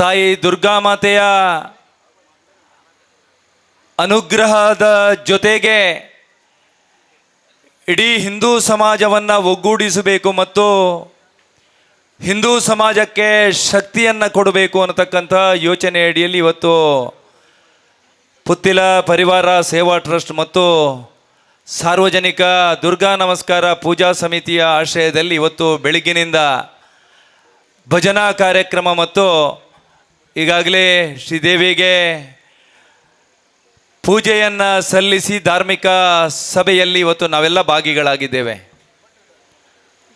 ತಾಯಿ ದುರ್ಗಾಮಾತೆಯ ಅನುಗ್ರಹದ ಜೊತೆಗೆ ಇಡೀ ಹಿಂದೂ ಸಮಾಜವನ್ನು ಒಗ್ಗೂಡಿಸಬೇಕು ಮತ್ತು ಹಿಂದೂ ಸಮಾಜಕ್ಕೆ ಶಕ್ತಿಯನ್ನು ಕೊಡಬೇಕು ಅನ್ನತಕ್ಕಂಥ ಯೋಚನೆ ಅಡಿಯಲ್ಲಿ ಇವತ್ತು ಪುತ್ತಿಲ ಪರಿವಾರ ಸೇವಾ ಟ್ರಸ್ಟ್ ಮತ್ತು ಸಾರ್ವಜನಿಕ ದುರ್ಗಾ ನಮಸ್ಕಾರ ಪೂಜಾ ಸಮಿತಿಯ ಆಶ್ರಯದಲ್ಲಿ ಇವತ್ತು ಬೆಳಗ್ಗಿನಿಂದ ಭಜನಾ ಕಾರ್ಯಕ್ರಮ ಮತ್ತು ಈಗಾಗಲೇ ಶ್ರೀದೇವಿಗೆ ಪೂಜೆಯನ್ನು ಸಲ್ಲಿಸಿ ಧಾರ್ಮಿಕ ಸಭೆಯಲ್ಲಿ ಇವತ್ತು ನಾವೆಲ್ಲ ಭಾಗಿಗಳಾಗಿದ್ದೇವೆ.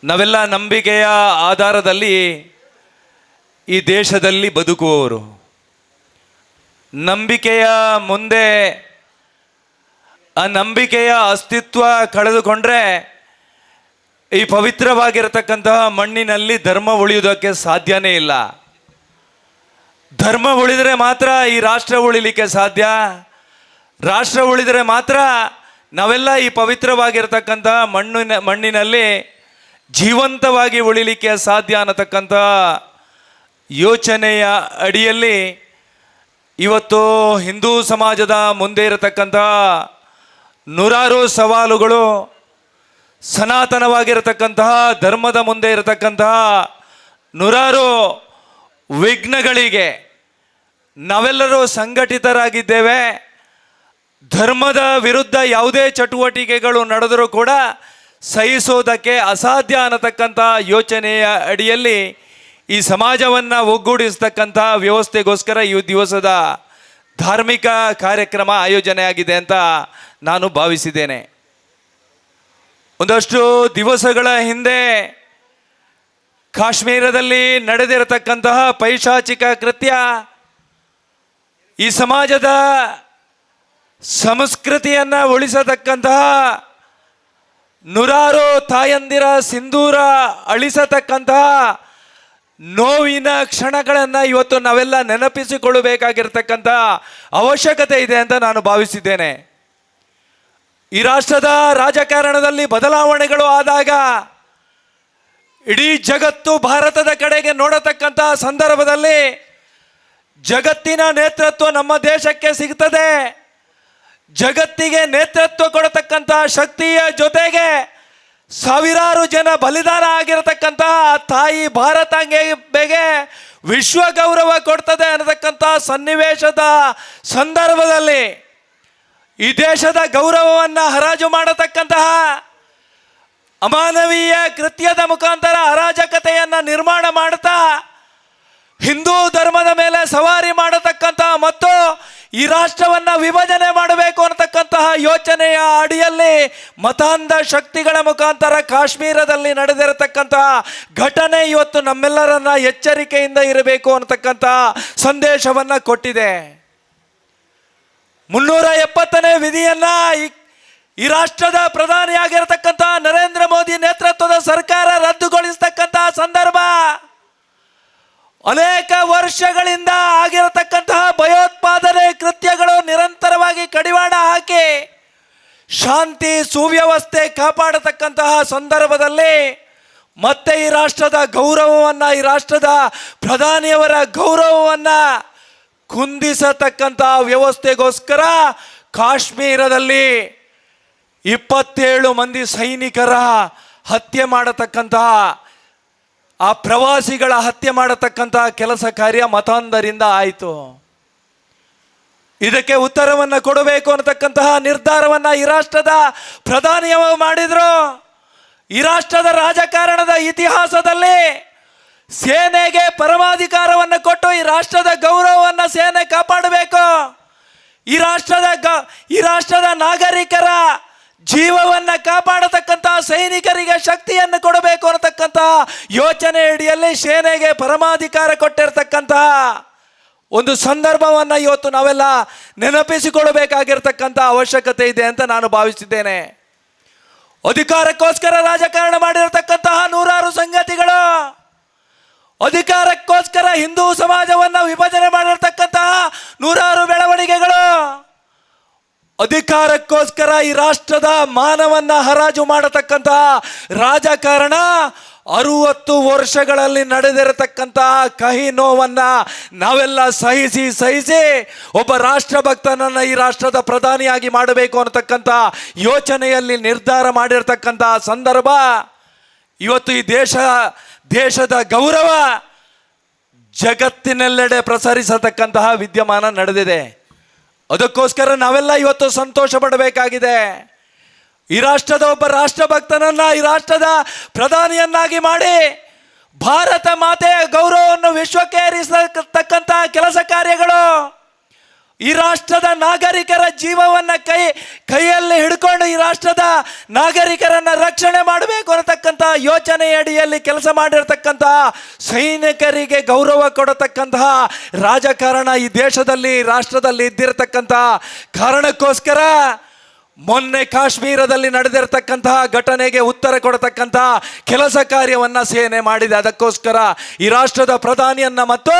ನಾವೆಲ್ಲ ನಂಬಿಕೆಯ ಆಧಾರದಲ್ಲಿ ಈ ದೇಶದಲ್ಲಿ ಬದುಕುವವರು. ನಂಬಿಕೆಯ ಮುಂದೆ ಆ ನಂಬಿಕೆಯ ಅಸ್ತಿತ್ವ ಕಳೆದುಕೊಂಡ್ರೆ ಈ ಪವಿತ್ರವಾಗಿರತಕ್ಕಂತಹ ಮಣ್ಣಿನಲ್ಲಿ ಧರ್ಮ ಉಳಿಯುವುದಕ್ಕೆ ಸಾಧ್ಯನೇ ಇಲ್ಲ. ಧರ್ಮ ಉಳಿದರೆ ಮಾತ್ರ ಈ ರಾಷ್ಟ್ರ ಉಳಿಲಿಕ್ಕೆ ಸಾಧ್ಯ. ರಾಷ್ಟ್ರ ಉಳಿದರೆ ಮಾತ್ರ ನಾವೆಲ್ಲ ಈ ಪವಿತ್ರವಾಗಿರ್ತಕ್ಕಂಥ ಮಣ್ಣಿನ, ಮಣ್ಣಿನಲ್ಲಿ ಜೀವಂತವಾಗಿ ಉಳಿಲಿಕ್ಕೆ ಸಾಧ್ಯ ಅನ್ನತಕ್ಕಂಥ ಯೋಚನೆಯ ಅಡಿಯಲ್ಲಿ ಇವತ್ತು ಹಿಂದೂ ಸಮಾಜದ ಮುಂದೆ ಇರತಕ್ಕಂಥ ನೂರಾರು ಸವಾಲುಗಳು ಸನಾತನವಾಗಿರತಕ್ಕಂತಹ ಧರ್ಮದ ಮುಂದೆ ಇರತಕ್ಕಂತಹ ನೂರಾರು ವಿಘ್ನಗಳಿಗೆ ನಾವೆಲ್ಲರೂ ಸಂಘಟಿತರಾಗಿದ್ದೇವೆ. ಧರ್ಮದ ವಿರುದ್ಧ ಯಾವುದೇ ಚಟುವಟಿಕೆಗಳು ನಡೆದರೂ ಕೂಡ ಸಹಿಸೋದಕ್ಕೆ ಅಸಾಧ್ಯ ಅನ್ನತಕ್ಕಂಥ ಯೋಚನೆಯ ಅಡಿಯಲ್ಲಿ ಈ ಸಮಾಜವನ್ನು ಒಗ್ಗೂಡಿಸ್ತಕ್ಕಂಥ ವ್ಯವಸ್ಥೆಗೋಸ್ಕರ ಈ ದಿವಸದ ಧಾರ್ಮಿಕ ಕಾರ್ಯಕ್ರಮ ಆಯೋಜನೆಯಾಗಿದೆ ಅಂತ ನಾನು ಭಾವಿಸಿದ್ದೇನೆ. ಒಂದಷ್ಟು ದಿವಸಗಳ ಹಿಂದೆ ಕಾಶ್ಮೀರದಲ್ಲಿ ನಡೆದಿರತಕ್ಕಂತಹ ಪೈಶಾಚಿಕ ಕೃತ್ಯ ಈ ಸಮಾಜದ ಸಂಸ್ಕೃತಿಯನ್ನು ಉಳಿಸತಕ್ಕಂತಹ ನೂರಾರು ತಾಯಂದಿರ ಸಿಂಧೂರ ಅಳಿಸತಕ್ಕಂತಹ ನೋವಿನ ಕ್ಷಣಗಳನ್ನು ಇವತ್ತು ನಾವೆಲ್ಲ ನೆನಪಿಸಿಕೊಳ್ಳಬೇಕಾಗಿರ್ತಕ್ಕಂಥ ಅವಶ್ಯಕತೆ ಇದೆ ಅಂತ ನಾನು ಭಾವಿಸಿದ್ದೇನೆ. ಈ ರಾಷ್ಟ್ರದ ರಾಜಕಾರಣದಲ್ಲಿ ಬದಲಾವಣೆಗಳು ಆದಾಗ ಇಡೀ ಜಗತ್ತು ಭಾರತದ ಕಡೆಗೆ ನೋಡತಕ್ಕಂತಹ ಸಂದರ್ಭದಲ್ಲಿ ಜಗತ್ತಿನ ನೇತೃತ್ವ ನಮ್ಮ ದೇಶಕ್ಕೆ ಸಿಗ್ತದೆ. ಜಗತ್ತಿಗೆ ನೇತೃತ್ವ ಕೊಡತಕ್ಕಂತಹ ಶಕ್ತಿಯ ಜೊತೆಗೆ ಸಾವಿರಾರು ಜನ ಬಲಿದಾನ ಆಗಿರತಕ್ಕಂತಹ ತಾಯಿ ಭಾರತಾಂಬೆಗೆ ವಿಶ್ವ ಗೌರವ ಕೊಡ್ತದೆ ಅನ್ನತಕ್ಕಂತಹ ಸನ್ನಿವೇಶದ ಸಂದರ್ಭದಲ್ಲಿ ಈ ದೇಶದ ಗೌರವವನ್ನು ಹರಾಜು ಮಾಡತಕ್ಕಂತಹ ಅಮಾನವೀಯ ಕೃತ್ಯದ ಮುಖಾಂತರ ಅರಾಜಕತೆಯನ್ನು ನಿರ್ಮಾಣ ಮಾಡ್ತಾ, ಹಿಂದೂ ಧರ್ಮದ ಮೇಲೆ ಸವಾರಿ ಮಾಡತಕ್ಕಂತಹ ಮತ್ತು ಈ ರಾಷ್ಟ್ರವನ್ನ ವಿಭಜನೆ ಮಾಡಬೇಕು ಅನ್ನತಕ್ಕಂತಹ ಯೋಚನೆಯ ಅಡಿಯಲ್ಲಿ ಮತಾಂಧ ಶಕ್ತಿಗಳ ಮುಖಾಂತರ ಕಾಶ್ಮೀರದಲ್ಲಿ ನಡೆದಿರತಕ್ಕಂತಹ ಘಟನೆ ಇವತ್ತು ನಮ್ಮೆಲ್ಲರನ್ನ ಎಚ್ಚರಿಕೆಯಿಂದ ಇರಬೇಕು ಅನ್ನತಕ್ಕಂತಹ ಸಂದೇಶವನ್ನ ಕೊಟ್ಟಿದೆ. ಮುನ್ನೂರ ಎಪ್ಪತ್ತನೇ ವಿಧಿಯನ್ನ ಈ ಈ ರಾಷ್ಟ್ರದ ಪ್ರಧಾನಿಯಾಗಿರತಕ್ಕಂಥ ನರೇಂದ್ರ ಮೋದಿ ನೇತೃತ್ವದ ಸರ್ಕಾರ ರದ್ದುಗೊಳಿಸತಕ್ಕಂತಹ ಸಂದರ್ಭ ಅನೇಕ ವರ್ಷಗಳಿಂದ ಆಗಿರತಕ್ಕಂತಹ ಭಯೋತ್ಪಾದನೆ ಕೃತ್ಯಗಳು ನಿರಂತರವಾಗಿ ಕಡಿವಾಣ ಹಾಕಿ ಶಾಂತಿ ಸುವ್ಯವಸ್ಥೆ ಕಾಪಾಡತಕ್ಕಂತಹ ಸಂದರ್ಭದಲ್ಲಿ ಮತ್ತೆ ಈ ರಾಷ್ಟ್ರದ ಗೌರವವನ್ನು, ಈ ರಾಷ್ಟ್ರದ ಪ್ರಧಾನಿಯವರ ಗೌರವವನ್ನು ಕುಂದಿಸತಕ್ಕಂತಹ ವ್ಯವಸ್ಥೆಗೋಸ್ಕರ ಕಾಶ್ಮೀರದಲ್ಲಿ ಇಪ್ಪತ್ತೇಳು ಮಂದಿ ಸೈನಿಕರ ಹತ್ಯೆ ಮಾಡತಕ್ಕಂತಹ, ಆ ಪ್ರವಾಸಿಗಳ ಹತ್ಯೆ ಮಾಡತಕ್ಕಂತಹ ಕೆಲಸ ಕಾರ್ಯ ಮತಾಂಧರಿಂದ ಆಯಿತು. ಇದಕ್ಕೆ ಉತ್ತರವನ್ನು ಕೊಡಬೇಕು ಅನ್ನತಕ್ಕಂತಹ ನಿರ್ಧಾರವನ್ನು ಈ ರಾಷ್ಟ್ರದ ಪ್ರಧಾನಿಯವರು ಮಾಡಿದರು. ಈ ರಾಷ್ಟ್ರದ ರಾಜಕಾರಣದ ಇತಿಹಾಸದಲ್ಲಿ ಸೇನೆಗೆ ಪರಮಾಧಿಕಾರವನ್ನು ಕೊಟ್ಟು ಈ ರಾಷ್ಟ್ರದ ಗೌರವವನ್ನು ಸೇನೆ ಕಾಪಾಡಬೇಕು. ಈ ರಾಷ್ಟ್ರದ ಗ, ಈ ರಾಷ್ಟ್ರದ ನಾಗರಿಕರ ಜೀವವನ್ನ ಕಾಪಾಡತಕ್ಕಂತಹ ಸೈನಿಕರಿಗೆ ಶಕ್ತಿಯನ್ನು ಕೊಡಬೇಕು ಅನ್ನತಕ್ಕಂತಹ ಯೋಚನೆ ಅಡಿಯಲ್ಲಿ ಸೇನೆಗೆ ಪರಮಾಧಿಕಾರ ಕೊಟ್ಟಿರ್ತಕ್ಕಂತಹ ಒಂದು ಸಂದರ್ಭವನ್ನು ಇವತ್ತು ನಾವೆಲ್ಲ ನೆನಪಿಸಿಕೊಳ್ಳಬೇಕಾಗಿರ್ತಕ್ಕಂಥ ಅವಶ್ಯಕತೆ ಇದೆ ಅಂತ ನಾನು ಭಾವಿಸಿದ್ದೇನೆ. ಅಧಿಕಾರಕ್ಕೋಸ್ಕರ ರಾಜಕಾರಣ ಮಾಡಿರತಕ್ಕಂತಹ ನೂರಾರು ಸಂಗತಿಗಳು. ಅಧಿಕಾರಕ್ಕೋಸ್ಕರ ಹಿಂದೂ ಸಮಾಜವನ್ನು ವಿಭಜನೆ ಮಾಡಿರ್ತಕ್ಕಂತಹ ನೂರಾರು ಬೆಳವಣಿಗೆಗಳು ಅಧಿಕಾರಕ್ಕೋಸ್ಕರ ಈ ರಾಷ್ಟ್ರದ ಮಾನವನ್ನ ಹರಾಜು ಮಾಡತಕ್ಕಂತಹ ರಾಜಕಾರಣ ಅರುವತ್ತು ವರ್ಷಗಳಲ್ಲಿ ನಡೆದಿರತಕ್ಕಂತಹ ಕಹಿ ನೋವನ್ನ ನಾವೆಲ್ಲ ಸಹಿಸಿ ಸಹಿಸಿ ಒಬ್ಬ ರಾಷ್ಟ್ರಭಕ್ತನನ್ನ ಈ ರಾಷ್ಟ್ರದ ಪ್ರಧಾನಿಯಾಗಿ ಮಾಡಬೇಕು ಅನ್ನತಕ್ಕಂಥ ಯೋಚನೆಯಲ್ಲಿ ನಿರ್ಧಾರ ಮಾಡಿರ್ತಕ್ಕಂಥ ಸಂದರ್ಭ, ಇವತ್ತು ಈ ದೇಶ, ದೇಶದ ಗೌರವ ಜಗತ್ತಿನೆಲ್ಲೆಡೆ ಪ್ರಸರಿಸತಕ್ಕಂತಹ ವಿದ್ಯಮಾನ ನಡೆದಿದೆ. ಅದಕ್ಕೋಸ್ಕರ ನಾವೆಲ್ಲ ಇವತ್ತು ಸಂತೋಷ ಪಡಬೇಕಾಗಿದೆ ಈ ರಾಷ್ಟ್ರದ ಒಬ್ಬ ರಾಷ್ಟ್ರಭಕ್ತನನ್ನ, ಈ ರಾಷ್ಟ್ರದ ಪ್ರಧಾನಿಯನ್ನಾಗಿ ಮಾಡಿ ಭಾರತ ಮಾತೆಯ ಗೌರವವನ್ನು ವಿಶ್ವಕ್ಕೆ ಏರಿಸತಕ್ಕಂತಹ ಕೆಲಸ ಕಾರ್ಯಗಳು. ಈ ರಾಷ್ಟ್ರದ ನಾಗರಿಕರ ಜೀವವನ್ನ ಕೈ, ಕೈಯಲ್ಲಿ ಹಿಡ್ಕೊಂಡು ಈ ರಾಷ್ಟ್ರದ ನಾಗರಿಕರನ್ನ ರಕ್ಷಣೆ ಮಾಡಬೇಕು ಅನ್ನತಕ್ಕಂಥ ಯೋಚನೆಯಡಿಯಲ್ಲಿ ಕೆಲಸ ಮಾಡಿರ್ತಕ್ಕಂತಹ ಸೈನಿಕರಿಗೆ ಗೌರವ ಕೊಡತಕ್ಕಂತಹ ರಾಜಕಾರಣ ಈ ದೇಶದಲ್ಲಿ, ರಾಷ್ಟ್ರದಲ್ಲಿ ಇದ್ದಿರತಕ್ಕಂತಹ ಕಾರಣಕ್ಕೋಸ್ಕರ ಮೊನ್ನೆ ಕಾಶ್ಮೀರದಲ್ಲಿ ನಡೆದಿರತಕ್ಕಂತಹ ಘಟನೆಗೆ ಉತ್ತರ ಕೊಡತಕ್ಕಂತಹ ಕೆಲಸ ಕಾರ್ಯವನ್ನ ಸೇನೆ ಮಾಡಿದೆ. ಅದಕ್ಕೋಸ್ಕರ ಈ ರಾಷ್ಟ್ರದ ಪ್ರಧಾನಿಯನ್ನ ಮತ್ತು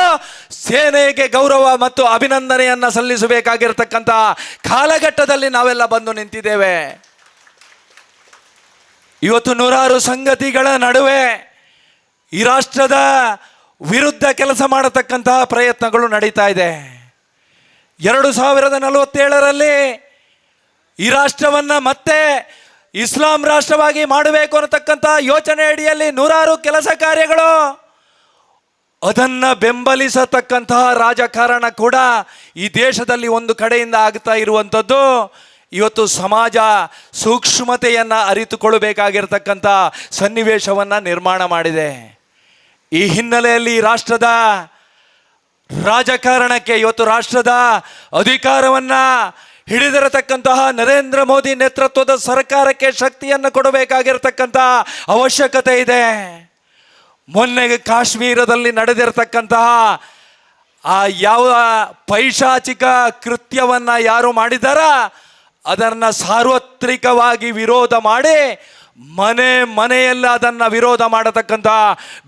ಸೇನೆಗೆ ಗೌರವ ಮತ್ತು ಅಭಿನಂದನೆಯನ್ನ ಸಲ್ಲಿಸಬೇಕಾಗಿರತಕ್ಕಂತಹ ಕಾಲಘಟ್ಟದಲ್ಲಿ ನಾವೆಲ್ಲ ಬಂದು ನಿಂತಿದ್ದೇವೆ. ಇವತ್ತು ನೂರಾರು ಸಂಗತಿಗಳ ನಡುವೆ ಈ ರಾಷ್ಟ್ರದ ವಿರುದ್ಧ ಕೆಲಸ ಮಾಡತಕ್ಕಂತಹ ಪ್ರಯತ್ನಗಳು ನಡೀತಾ ಇದೆ. ಎರಡು ಸಾವಿರದ ನಲವತ್ತೇಳರಲ್ಲಿ ಈ ರಾಷ್ಟ್ರವನ್ನ ಮತ್ತೆ ಇಸ್ಲಾಂ ರಾಷ್ಟ್ರವಾಗಿ ಮಾಡಬೇಕು ಅನ್ನತಕ್ಕಂಥ ಯೋಚನೆ ಅಡಿಯಲ್ಲಿ ನೂರಾರು ಕೆಲಸ ಕಾರ್ಯಗಳು. ಅದನ್ನ ಬೆಂಬಲಿಸತಕ್ಕಂತಹ ರಾಜಕಾರಣ ಕೂಡ ಈ ದೇಶದಲ್ಲಿ ಒಂದು ಕಡೆಯಿಂದ ಆಗ್ತಾ ಇರುವಂಥದ್ದು. ಇವತ್ತು ಸಮಾಜ ಸೂಕ್ಷ್ಮತೆಯನ್ನು ಅರಿತುಕೊಳ್ಳಬೇಕಾಗಿರ್ತಕ್ಕಂಥ ಸನ್ನಿವೇಶವನ್ನ ನಿರ್ಮಾಣ ಮಾಡಿದೆ. ಈ ಹಿನ್ನೆಲೆಯಲ್ಲಿ ರಾಷ್ಟ್ರದ ರಾಜಕಾರಣಕ್ಕೆ ಇವತ್ತು ರಾಷ್ಟ್ರದ ಅಧಿಕಾರವನ್ನ ಹಿಡಿದಿರತಕ್ಕಂತಹ ನರೇಂದ್ರ ಮೋದಿ ನೇತೃತ್ವದ ಸರ್ಕಾರಕ್ಕೆ ಶಕ್ತಿಯನ್ನು ಕೊಡಬೇಕಾಗಿರತಕ್ಕಂತಹ ಅವಶ್ಯಕತೆ ಇದೆ. ಮೊನ್ನೆ ಕಾಶ್ಮೀರದಲ್ಲಿ ನಡೆದಿರತಕ್ಕಂತಹ ಆ ಯಾವ ಪೈಶಾಚಿಕ ಕೃತ್ಯವನ್ನು ಯಾರು ಮಾಡಿದಾರ, ಅದನ್ನು ಸಾರ್ವತ್ರಿಕವಾಗಿ ವಿರೋಧ ಮಾಡಿ ಮನೆ ಮನೆಯಲ್ಲ ಅದನ್ನು ವಿರೋಧ ಮಾಡತಕ್ಕಂಥ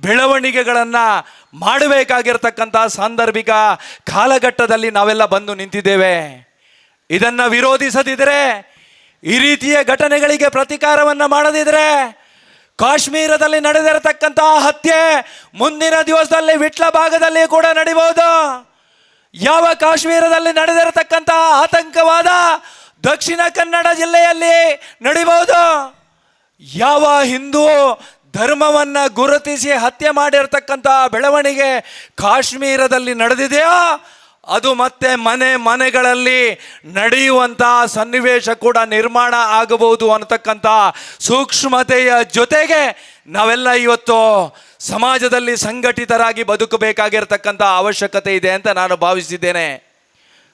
ಬೆಳವಣಿಗೆಗಳನ್ನು ಮಾಡಬೇಕಾಗಿರ್ತಕ್ಕಂಥ ಸಾಂದರ್ಭಿಕ ಕಾಲಘಟ್ಟದಲ್ಲಿ ನಾವೆಲ್ಲ ಬಂದು ನಿಂತಿದ್ದೇವೆ. ಇದನ್ನ ವಿರೋಧಿಸದಿದ್ರೆ, ಈ ರೀತಿಯ ಘಟನೆಗಳಿಗೆ ಪ್ರತಿಕಾರವನ್ನು ಮಾಡದಿದ್ರೆ, ಕಾಶ್ಮೀರದಲ್ಲಿ ನಡೆದಿರತಕ್ಕಂತಹ ಹತ್ಯೆ ಮುಂದಿನ ದಿವಸದಲ್ಲಿ ವಿಟ್ಲ ಭಾಗದಲ್ಲಿ ಕೂಡ ನಡಿಬಹುದು. ಯಾವ ಕಾಶ್ಮೀರದಲ್ಲಿ ನಡೆದಿರತಕ್ಕಂತಹ ಆತಂಕವಾದ ದಕ್ಷಿಣ ಕನ್ನಡ ಜಿಲ್ಲೆಯಲ್ಲಿ ನಡಿಬಹುದು. ಯಾವ ಹಿಂದೂ ಧರ್ಮವನ್ನ ಗುರುತಿಸಿ ಹತ್ಯೆ ಮಾಡಿರತಕ್ಕಂತಹ ಬೆಳವಣಿಗೆ ಕಾಶ್ಮೀರದಲ್ಲಿ ನಡೆದಿದೆಯೋ ಅದು ಮತ್ತೆ ಮನೆ ಮನೆಗಳಲ್ಲಿ ನಡೆಯುವಂತಹ ಸನ್ನಿವೇಶ ಕೂಡ ನಿರ್ಮಾಣ ಆಗಬಹುದು ಅನ್ನತಕ್ಕಂಥ ಸೂಕ್ಷ್ಮತೆಯ ಜೊತೆಗೆ ನಾವೆಲ್ಲ ಇವತ್ತು ಸಮಾಜದಲ್ಲಿ ಸಂಘಟಿತರಾಗಿ ಬದುಕಬೇಕಾಗಿರ್ತಕ್ಕಂಥ ಅವಶ್ಯಕತೆ ಇದೆ ಅಂತ ನಾನು ಭಾವಿಸಿದ್ದೇನೆ.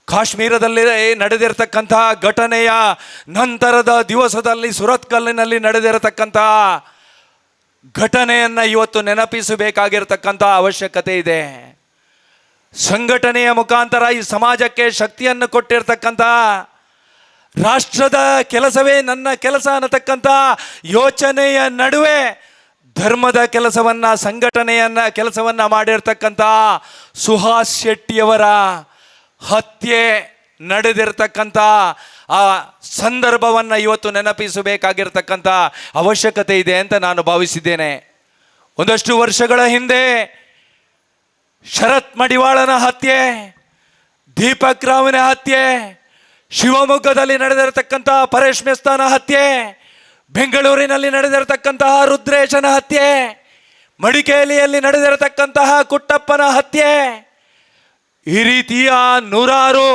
ಕಾಶ್ಮೀರದಲ್ಲಿ ನಡೆದಿರತಕ್ಕಂತಹ ಘಟನೆಯ ನಂತರದ ದಿವಸದಲ್ಲಿ ಸುರತ್ಕಲ್ಲಿನಲ್ಲಿ ನಡೆದಿರತಕ್ಕಂತಹ ಘಟನೆಯನ್ನು ಇವತ್ತು ನೆನಪಿಸಬೇಕಾಗಿರ್ತಕ್ಕಂಥ ಅವಶ್ಯಕತೆ ಇದೆ. ಸಂಘಟನೆಯ ಮುಖಾಂತರ ಈ ಸಮಾಜಕ್ಕೆ ಶಕ್ತಿಯನ್ನು ಕೊಟ್ಟಿರ್ತಕ್ಕಂಥ ರಾಷ್ಟ್ರದ ಕೆಲಸವೇ ನನ್ನ ಕೆಲಸ ಅನ್ನತಕ್ಕಂಥ ಯೋಚನೆಯ ನಡುವೆ ಧರ್ಮದ ಕೆಲಸವನ್ನ, ಸಂಘಟನೆಯನ್ನ ಕೆಲಸವನ್ನ ಮಾಡಿರ್ತಕ್ಕಂಥ ಸುಹಾಸ್ ಶೆಟ್ಟಿಯವರ ಹತ್ಯೆ ನಡೆದಿರ್ತಕ್ಕಂಥ ಆ ಸಂದರ್ಭವನ್ನು ಇವತ್ತು ನೆನಪಿಸಬೇಕಾಗಿರ್ತಕ್ಕಂಥ ಅವಶ್ಯಕತೆ ಇದೆ ಅಂತ ನಾನು ಭಾವಿಸಿದ್ದೇನೆ. ಒಂದಷ್ಟು ವರ್ಷಗಳ ಹಿಂದೆ ಶರತ್ ಮಡಿವಾಳನ ಹತ್ಯೆ, ದೀಪಕ್ ರಾವ್ನ ಹತ್ಯೆ, ಶಿವಮೊಗ್ಗದಲ್ಲಿ ನಡೆದಿರತಕ್ಕಂತಹ ಪರೇಶ್ ಮೆಸ್ತಾನ ಹತ್ಯೆ, ಬೆಂಗಳೂರಿನಲ್ಲಿ ನಡೆದಿರತಕ್ಕಂತಹ ರುದ್ರೇಶನ ಹತ್ಯೆ ಮಡಿಕೇಲಿಯಲ್ಲಿ ನಡೆದಿರತಕ್ಕಂತಹ ಕುಟ್ಟಪ್ಪನ ಹತ್ಯೆ. ಈ ರೀತಿಯ ನೂರಾರು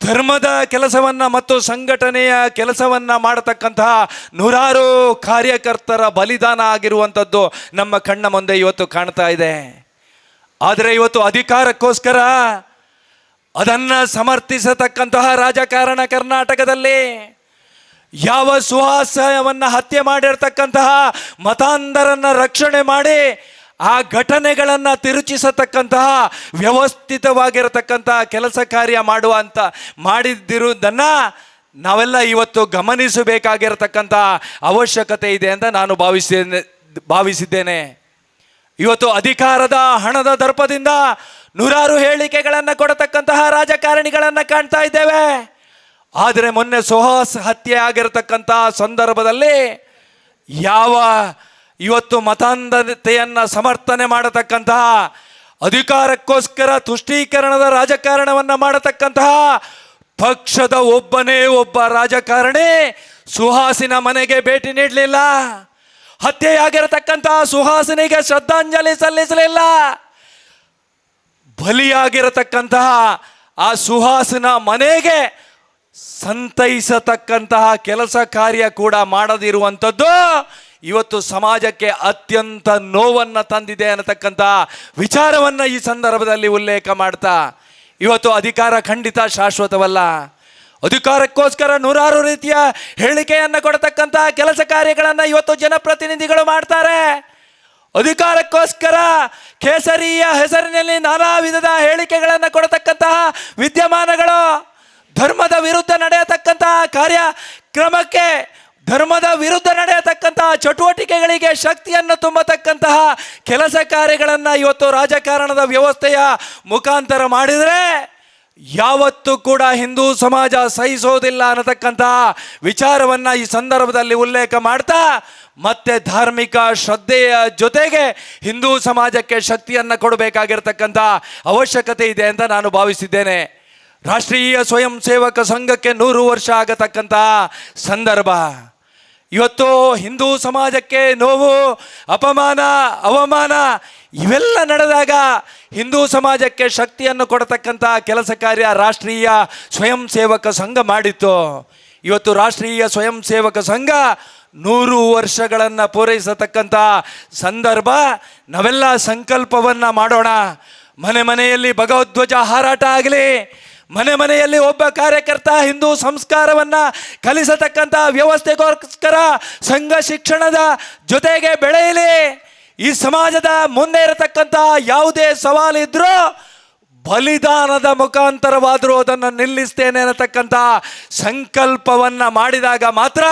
ಧರ್ಮದ ಕೆಲಸವನ್ನ ಮತ್ತು ಸಂಘಟನೆಯ ಕೆಲಸವನ್ನ ಮಾಡತಕ್ಕಂತಹ ನೂರಾರು ಕಾರ್ಯಕರ್ತರ ಬಲಿದಾನ ಆಗಿರುವಂಥದ್ದು ನಮ್ಮ ಕಣ್ಣ ಮುಂದೆ ಇವತ್ತು ಕಾಣ್ತಾ ಇದೆ. ಆದರೆ ಇವತ್ತು ಅಧಿಕಾರಕ್ಕೋಸ್ಕರ ಅದನ್ನ ಸಮರ್ಥಿಸತಕ್ಕಂತಹ ರಾಜಕಾರಣ ಕರ್ನಾಟಕದಲ್ಲಿ ಯಾವ ಸುಹಾಸವನ್ನ ಹತ್ಯೆ ಮಾಡಿರ್ತಕ್ಕಂತಹ ಮತಾಂಧರನ್ನ ರಕ್ಷಣೆ ಮಾಡಿ ಆ ಘಟನೆಗಳನ್ನ ತಿರುಚಿಸತಕ್ಕಂತಹ ವ್ಯವಸ್ಥಿತವಾಗಿರತಕ್ಕಂತಹ ಕೆಲಸ ಕಾರ್ಯ ಮಾಡುವಂತ ಮಾಡಿದ್ದಿರುವುದನ್ನು ನಾವೆಲ್ಲ ಇವತ್ತು ಗಮನಿಸಬೇಕಾಗಿರತಕ್ಕಂಥ ಅವಶ್ಯಕತೆ ಇದೆ ಅಂತ ನಾನು ಭಾವಿಸಿದ್ದೇನೆ ಭಾವಿಸಿದ್ದೇನೆ. ಇವತ್ತು ಅಧಿಕಾರದ ಹಣದ ದರ್ಪದಿಂದ ನೂರಾರು ಹೇಳಿಕೆಗಳನ್ನು ಕೊಡತಕ್ಕಂತಹ ರಾಜಕಾರಣಿಗಳನ್ನು ಕಾಣ್ತಾ ಇದ್ದೇವೆ. ಆದರೆ ಮೊನ್ನೆ ಸುಹಾಸ್ ಹತ್ಯೆ ಆಗಿರತಕ್ಕಂತಹ ಸಂದರ್ಭದಲ್ಲಿ ಯಾವ ಇವತ್ತು ಮತಾಂಧತೆಯನ್ನು ಸಮರ್ಥನೆ ಮಾಡತಕ್ಕಂತಹ ಅಧಿಕಾರಕ್ಕೋಸ್ಕರ ತುಷ್ಟೀಕರಣದ ರಾಜಕಾರಣವನ್ನು ಮಾಡತಕ್ಕಂತಹ ಪಕ್ಷದ ಒಬ್ಬನೇ ಒಬ್ಬ ರಾಜಕಾರಣಿ ಸುಹಾಸಿನ ಮನೆಗೆ ಭೇಟಿ ನೀಡಲಿಲ್ಲ. ಹತ್ಯೆಯಾಗಿರತಕ್ಕಂತಹ ಸುಹಾಸಿನಿಗೆ ಶ್ರದ್ಧಾಂಜಲಿ ಸಲ್ಲಿಸಲಿಲ್ಲ. ಬಲಿಯಾಗಿರತಕ್ಕಂತಹ ಆ ಸುಹಾಸಿನ ಮನೆಗೆ ಸಂತೈಸತಕ್ಕಂತಹ ಕೆಲಸ ಕಾರ್ಯ ಕೂಡ ಮಾಡದಿರುವಂಥದ್ದು ಇವತ್ತು ಸಮಾಜಕ್ಕೆ ಅತ್ಯಂತ ನೋವನ್ನು ತಂದಿದೆ ಅನ್ನತಕ್ಕಂತಹ ವಿಚಾರವನ್ನ ಈ ಸಂದರ್ಭದಲ್ಲಿ ಉಲ್ಲೇಖ ಮಾಡ್ತಾ, ಇವತ್ತು ಅಧಿಕಾರ ಖಂಡಿತ ಶಾಶ್ವತವಲ್ಲ. ಅಧಿಕಾರಕ್ಕೋಸ್ಕರ ನೂರಾರು ರೀತಿಯ ಹೇಳಿಕೆಯನ್ನು ಕೊಡತಕ್ಕಂತಹ ಕೆಲಸ ಕಾರ್ಯಗಳನ್ನು ಇವತ್ತು ಜನಪ್ರತಿನಿಧಿಗಳು ಮಾಡ್ತಾರೆ. ಅಧಿಕಾರಕ್ಕೋಸ್ಕರ ಕೇಸರಿಯ ಹೆಸರಿನಲ್ಲಿ ನಾನಾ ವಿಧದ ಹೇಳಿಕೆಗಳನ್ನು ಕೊಡತಕ್ಕಂತಹ ವಿದ್ಯಮಾನಗಳು ಧರ್ಮದ ವಿರುದ್ಧ ನಡೆಯತಕ್ಕಂತಹ ಕಾರ್ಯಕ್ರಮಕ್ಕೆ ಧರ್ಮದ ವಿರುದ್ಧ ನಡೆಯತಕ್ಕಂತಹ ಚಟುವಟಿಕೆಗಳಿಗೆ ಶಕ್ತಿಯನ್ನು ತುಂಬತಕ್ಕಂತಹ ಕೆಲಸ ಕಾರ್ಯಗಳನ್ನು ಇವತ್ತು ರಾಜಕಾರಣದ ವ್ಯವಸ್ಥೆಯ ಮುಖಾಂತರ ಮಾಡಿದರೆ ಯಾವತ್ತೂ ಕೂಡ ಹಿಂದೂ ಸಮಾಜ ಸಹಿಸೋದಿಲ್ಲ ಅನ್ನತಕ್ಕಂತಹ ವಿಚಾರವನ್ನ ಈ ಸಂದರ್ಭದಲ್ಲಿ ಉಲ್ಲೇಖ ಮಾಡ್ತಾ, ಮತ್ತೆ ಧಾರ್ಮಿಕ ಶ್ರದ್ಧೆಯ ಜೊತೆಗೆ ಹಿಂದೂ ಸಮಾಜಕ್ಕೆ ಶಕ್ತಿಯನ್ನು ಕೊಡಬೇಕಾಗಿರ್ತಕ್ಕಂಥ ಅವಶ್ಯಕತೆ ಇದೆ ಅಂತ ನಾನು ಭಾವಿಸಿದ್ದೇನೆ. ರಾಷ್ಟ್ರೀಯ ಸ್ವಯಂ ಸೇವಕ ಸಂಘಕ್ಕೆ ನೂರು ವರ್ಷ ಆಗತಕ್ಕಂತಹ ಸಂದರ್ಭ. ಇವತ್ತು ಹಿಂದೂ ಸಮಾಜಕ್ಕೆ ನೋವು, ಅಪಮಾನ, ಅವಮಾನ, ಇವೆಲ್ಲ ನಡೆದಾಗ ಹಿಂದೂ ಸಮಾಜಕ್ಕೆ ಶಕ್ತಿಯನ್ನು ಕೊಡತಕ್ಕಂಥ ಕೆಲಸ ಕಾರ್ಯ ರಾಷ್ಟ್ರೀಯ ಸ್ವಯಂ ಸೇವಕ ಸಂಘ ಮಾಡಿತ್ತು. ಇವತ್ತು ರಾಷ್ಟ್ರೀಯ ಸ್ವಯಂ ಸೇವಕ ಸಂಘ ನೂರು ವರ್ಷಗಳನ್ನು ಪೂರೈಸತಕ್ಕಂಥ ಸಂದರ್ಭ ನಾವೆಲ್ಲ ಸಂಕಲ್ಪವನ್ನು ಮಾಡೋಣ. ಮನೆ ಮನೆಯಲ್ಲಿ ಭಗವದ್ವಜ ಹಾರಾಟ ಆಗಲಿ ಮನೆ ಮನೆಯಲ್ಲಿ ಒಬ್ಬ ಕಾರ್ಯಕರ್ತ ಹಿಂದೂ ಸಂಸ್ಕಾರವನ್ನ ಕಲಿಸತಕ್ಕಂಥ ವ್ಯವಸ್ಥೆಗೋಸ್ಕರ ಸಂಘ ಶಿಕ್ಷಣದ ಜೊತೆಗೆ ಬೆಳೆಯಲಿ. ಈ ಸಮಾಜದ ಮುಂದೆ ಇರತಕ್ಕಂಥ ಯಾವುದೇ ಸವಾಲಿದ್ರೂ ಬಲಿದಾನದ ಮುಖಾಂತರವಾದರೂ ಅದನ್ನು ನಿಲ್ಲಿಸ್ತೇನೆ ಅನ್ನತಕ್ಕಂಥ ಸಂಕಲ್ಪವನ್ನು ಮಾಡಿದಾಗ ಮಾತ್ರ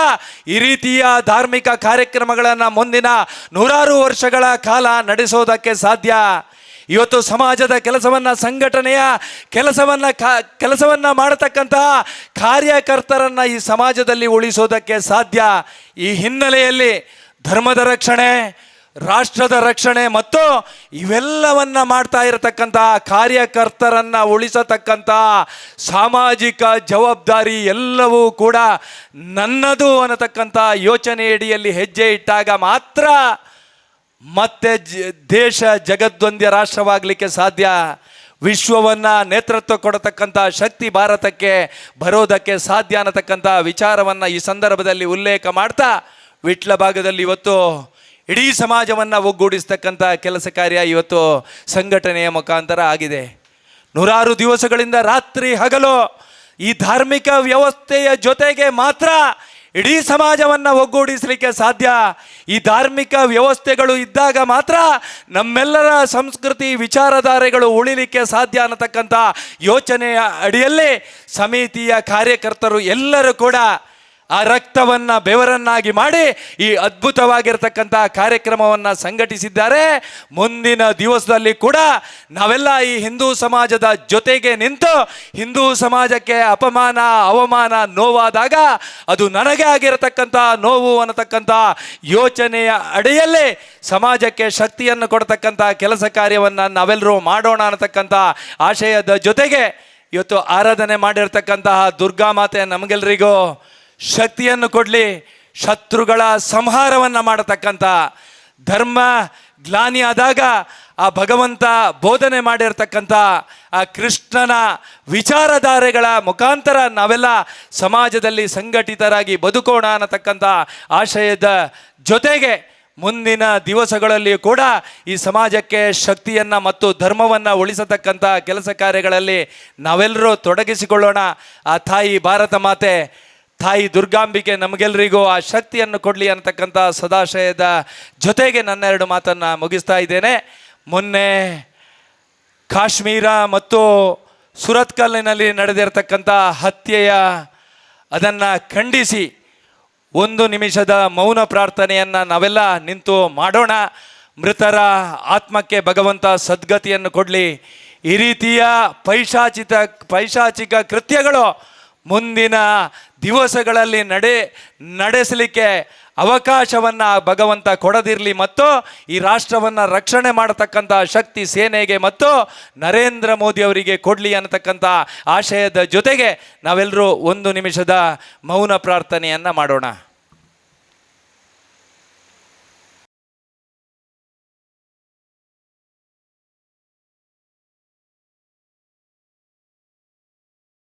ಈ ರೀತಿಯ ಧಾರ್ಮಿಕ ಕಾರ್ಯಕ್ರಮಗಳನ್ನು ಮುಂದಿನ ನೂರಾರು ವರ್ಷಗಳ ಕಾಲ ನಡೆಸೋದಕ್ಕೆ ಸಾಧ್ಯ. ಇವತ್ತು ಸಮಾಜದ ಕೆಲಸವನ್ನ, ಸಂಘಟನೆಯ ಕೆಲಸವನ್ನ ಕೆಲಸವನ್ನ ಮಾಡತಕ್ಕಂತಹ ಕಾರ್ಯಕರ್ತರನ್ನ ಈ ಸಮಾಜದಲ್ಲಿ ಉಳಿಸೋದಕ್ಕೆ ಸಾಧ್ಯ. ಈ ಹಿನ್ನೆಲೆಯಲ್ಲಿ ಧರ್ಮದ ರಕ್ಷಣೆ, ರಾಷ್ಟ್ರದ ರಕ್ಷಣೆ ಮತ್ತು ಇವೆಲ್ಲವನ್ನ ಮಾಡ್ತಾ ಇರತಕ್ಕಂತಹ ಕಾರ್ಯಕರ್ತರನ್ನ ಉಳಿಸತಕ್ಕಂತಹ ಸಾಮಾಜಿಕ ಜವಾಬ್ದಾರಿ ಎಲ್ಲವೂ ಕೂಡ ನನ್ನದು ಅನ್ನತಕ್ಕಂಥ ಯೋಚನೆಯಡಿಯಲ್ಲಿ ಹೆಜ್ಜೆ ಇಟ್ಟಾಗ ಮಾತ್ರ ಮತ್ತೆ ದೇಶ ಜಗದ್ವಂದ್ಯ ರಾಷ್ಟ್ರವಾಗಲಿಕ್ಕೆ ಸಾಧ್ಯ. ವಿಶ್ವವನ್ನ ನೇತೃತ್ವ ಕೊಡತಕ್ಕಂಥ ಶಕ್ತಿ ಭಾರತಕ್ಕೆ ಬರೋದಕ್ಕೆ ಸಾಧ್ಯ ಅನ್ನತಕ್ಕಂಥ ವಿಚಾರವನ್ನು ಈ ಸಂದರ್ಭದಲ್ಲಿ ಉಲ್ಲೇಖ ಮಾಡ್ತಾ, ವಿಟ್ಲ ಭಾಗದಲ್ಲಿ ಇವತ್ತು ಇಡೀ ಸಮಾಜವನ್ನು ಒಗ್ಗೂಡಿಸ್ತಕ್ಕಂಥ ಕೆಲಸ ಕಾರ್ಯ ಇವತ್ತು ಸಂಘಟನೆಯ ಮುಖಾಂತರ ಆಗಿದೆ. ನೂರಾರು ದಿವಸಗಳಿಂದ ರಾತ್ರಿ ಹಗಲು ಈ ಧಾರ್ಮಿಕ ವ್ಯವಸ್ಥೆಯ ಜೊತೆಗೆ ಮಾತ್ರ ಇಡೀ ಸಮಾಜವನ್ನು ಒಗ್ಗೂಡಿಸಲಿಕ್ಕೆ ಸಾಧ್ಯ. ಈ ಧಾರ್ಮಿಕ ವ್ಯವಸ್ಥೆಗಳು ಇದ್ದಾಗ ಮಾತ್ರ ನಮ್ಮೆಲ್ಲರ ಸಂಸ್ಕೃತಿ ವಿಚಾರಧಾರೆಗಳು ಉಳಿಲಿಕ್ಕೆ ಸಾಧ್ಯ ಅನ್ನತಕ್ಕಂಥ ಯೋಚನೆಯ ಅಡಿಯಲ್ಲಿ ಸಮಿತಿಯ ಕಾರ್ಯಕರ್ತರು ಎಲ್ಲರೂ ಕೂಡ ಆ ರಕ್ತವನ್ನು ಬೆವರನ್ನಾಗಿ ಮಾಡಿ ಈ ಅದ್ಭುತವಾಗಿರ್ತಕ್ಕಂಥ ಕಾರ್ಯಕ್ರಮವನ್ನು ಸಂಘಟಿಸಿದ್ದಾರೆ. ಮುಂದಿನ ದಿವಸದಲ್ಲಿ ಕೂಡ ನಾವೆಲ್ಲ ಈ ಹಿಂದೂ ಸಮಾಜದ ಜೊತೆಗೆ ನಿಂತು ಹಿಂದೂ ಸಮಾಜಕ್ಕೆ ಅಪಮಾನ, ಅವಮಾನ ನೋವಾದಾಗ ಅದು ನನಗೆ ಆಗಿರತಕ್ಕಂಥ ನೋವು ಅನ್ನತಕ್ಕಂಥ ಯೋಚನೆಯ ಅಡಿಯಲ್ಲಿ ಸಮಾಜಕ್ಕೆ ಶಕ್ತಿಯನ್ನು ಕೊಡ್ತಕ್ಕಂಥ ಕೆಲಸ ಕಾರ್ಯವನ್ನು ನಾವೆಲ್ಲರೂ ಮಾಡೋಣ ಅನ್ನತಕ್ಕಂಥ ಆಶಯದ ಜೊತೆಗೆ ಇವತ್ತು ಆರಾಧನೆ ಮಾಡಿರ್ತಕ್ಕಂತಹ ದುರ್ಗಾ ಮಾತೆ ನಮಗೆಲ್ಲರಿಗೂ ಶಕ್ತಿಯನ್ನು ಕೊಡಲಿ, ಶತ್ರುಗಳ ಸಂಹಾರವನ್ನು ಮಾಡತಕ್ಕಂಥ ಧರ್ಮ ಗ್ಲಾನಿ ಆದಾಗ ಆ ಭಗವಂತ ಬೋಧನೆ ಮಾಡಿರ್ತಕ್ಕಂಥ ಆ ಕೃಷ್ಣನ ವಿಚಾರಧಾರೆಗಳ ಮುಖಾಂತರ ನಾವೆಲ್ಲ ಸಮಾಜದಲ್ಲಿ ಸಂಘಟಿತರಾಗಿ ಬದುಕೋಣ ಅನ್ನತಕ್ಕಂಥ ಆಶಯದ ಜೊತೆಗೆ ಮುಂದಿನ ದಿವಸಗಳಲ್ಲಿಯೂ ಕೂಡ ಈ ಸಮಾಜಕ್ಕೆ ಶಕ್ತಿಯನ್ನು ಮತ್ತು ಧರ್ಮವನ್ನು ಉಳಿಸತಕ್ಕಂಥ ಕೆಲಸ ಕಾರ್ಯಗಳಲ್ಲಿ ನಾವೆಲ್ಲರೂ ತೊಡಗಿಸಿಕೊಳ್ಳೋಣ. ಆ ತಾಯಿ ಭಾರತ ಮಾತೆ ತಾಯಿ ದುರ್ಗಾಂಬಿಕೆ ನಮಗೆಲ್ಲರಿಗೂ ಆ ಶಕ್ತಿಯನ್ನು ಕೊಡಲಿ ಅಂತಕ್ಕಂಥ ಸದಾಶಯದ ಜೊತೆಗೆ ನನ್ನೆರಡು ಮಾತನ್ನು ಮುಗಿಸ್ತಾ ಇದ್ದೇನೆ. ಮೊನ್ನೆ ಕಾಶ್ಮೀರ ಮತ್ತು ಸುರತ್ಕಲ್ಲಿನಲ್ಲಿ ನಡೆದಿರತಕ್ಕಂಥ ಹತ್ಯೆಯ ಅದನ್ನು ಖಂಡಿಸಿ ಒಂದು ನಿಮಿಷದ ಮೌನ ಪ್ರಾರ್ಥನೆಯನ್ನು ನಾವೆಲ್ಲ ನಿಂತು ಮಾಡೋಣ. ಮೃತರ ಆತ್ಮಕ್ಕೆ ಭಗವಂತ ಸದ್ಗತಿಯನ್ನು ಕೊಡಲಿ. ಈ ರೀತಿಯ ಪೈಶಾಚಿತ, ಪೈಶಾಚಿಕ ಕೃತ್ಯಗಳು ಮುಂದಿನ ದಿವಸಗಳಲ್ಲಿ ನಡೆ, ನಡೆಸಲಿಕ್ಕೆ ಅವಕಾಶವನ್ನು ಭಗವಂತ ಕೊಡದಿರಲಿ ಮತ್ತು ಈ ರಾಷ್ಟ್ರವನ್ನು ರಕ್ಷಣೆ ಮಾಡತಕ್ಕಂಥ ಶಕ್ತಿ ಸೇನೆಗೆ ಮತ್ತು ನರೇಂದ್ರ ಮೋದಿ ಅವರಿಗೆ ಕೊಡಲಿ ಅನ್ನತಕ್ಕಂಥ ಆಶಯದ ಜೊತೆಗೆ ನಾವೆಲ್ಲರೂ ಒಂದು ನಿಮಿಷದ ಮೌನ ಪ್ರಾರ್ಥನೆಯನ್ನು ಮಾಡೋಣ.